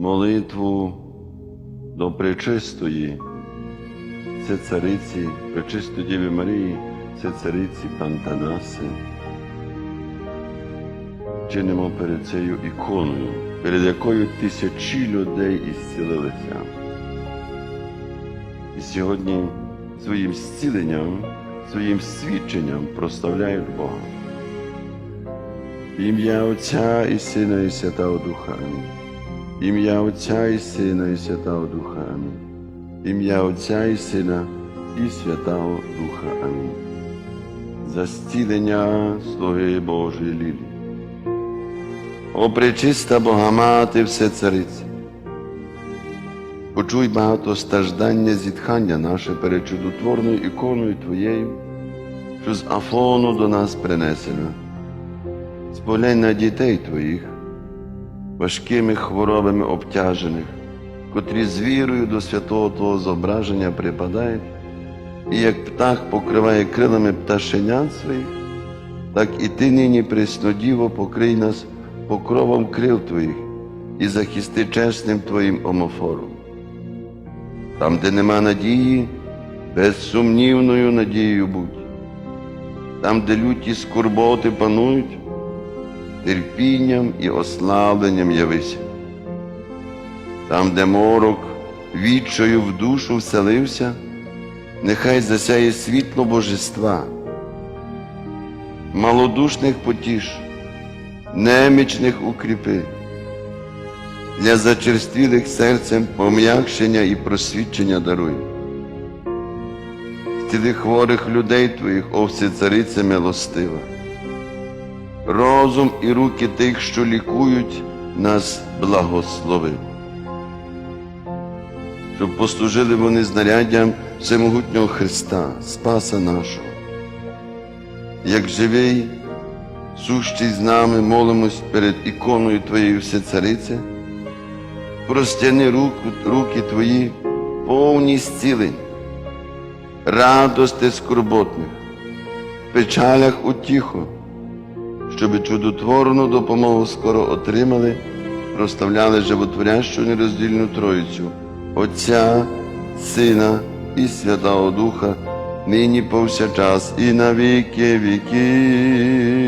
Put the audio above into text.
молитву до Пречистої, це цариці, Пречистої Діви Марії, це цариці Пантанаси. Чинимо перед цією іконою, перед якою тисячі людей ісцілилися. І сьогодні своїм зціленням, своїм свідченням прославляють Бога. Ім'я Отця і Сина і Святого Духа. Ім'я Отця і Сина і Святого Духа. Амінь. Ім'я Отця і Сина і Святого Духа. Амінь. За зцілення слуги Божої Лілі. О пречиста Бога Мати, все цариці. Почуй багатостраждання зітхання наше перед чудотворною іконою Твоєю, що з Афону до нас принесена. Споглянь на дітей Твоїх, важкими хворобами обтяжених, котрі з вірою до святого Твого зображення припадають, і як птах покриває крилами пташенят своїх, так і ти нині, преснодіво, покрий нас покровом крил Твоїх і захисти чесним Твоїм омофором. Там, де нема надії, безсумнівною надією будь. Там, де люті скорботи панують, терпінням і ославленням явися. Там, де морок відчою в душу вселився, нехай засяє світло божества, малодушних потіш, немічних укріпи, для зачерствілих серцем пом'якшення і просвідчення даруй. Стіли хворих людей твоїх, о всецариця милостива розум і руки тих, що лікують, нас благослови. Щоб послужили вони знаряддям всемогутнього Христа, Спаса нашого. Як живий, сущий з нами, молимось перед іконою Твоєю Всецарице, простяни руку, руки Твої, повні зцілень, радости скорботних, печалях утіху, щоб чудотворну допомогу скоро отримали, проставляли животворящу нероздільну Троїцю, Отця, Сина і Святого Духа, нині повсякчас і на віки віки.